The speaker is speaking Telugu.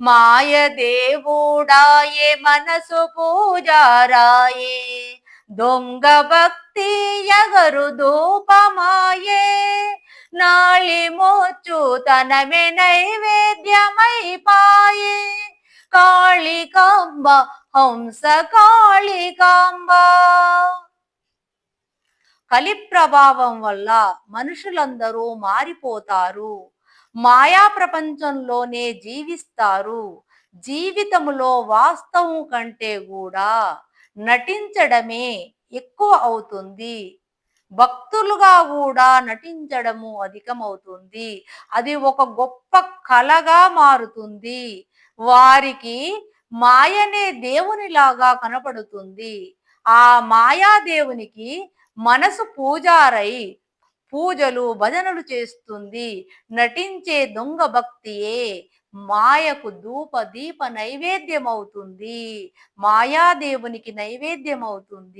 మాయ దేవుడాయే మనసు పూజారాయే. దొంగ భక్తి ఎగరు ధూపమాయే. నాళి మోచు తనమే నైవేద్యమై పాయే. కాళికాంబ హంస కాళికాంబ కలి ప్రభావం వల్ల మనుషులందరూ మారిపోతారు. మాయా ప్రపంచంలోనే జీవిస్తారు. జీవితములో వాస్తవం కంటే కూడా నటించడమే ఎక్కువ అవుతుంది. భక్తులుగా కూడా నటించడము అధికమవుతుంది. అది ఒక గొప్ప కళగా మారుతుంది. వారికి మాయనే దేవునిలాగా కనపడుతుంది. ఆ మాయాదేవునికి మనసు పూజారై పూజలు భజనలు చేస్తుంది. నటించే దొంగ భక్తియే మాయకు ధూప దీప నైవేద్యం అవుతుంది మాయాదేవునికి నైవేద్యమవుతుంది.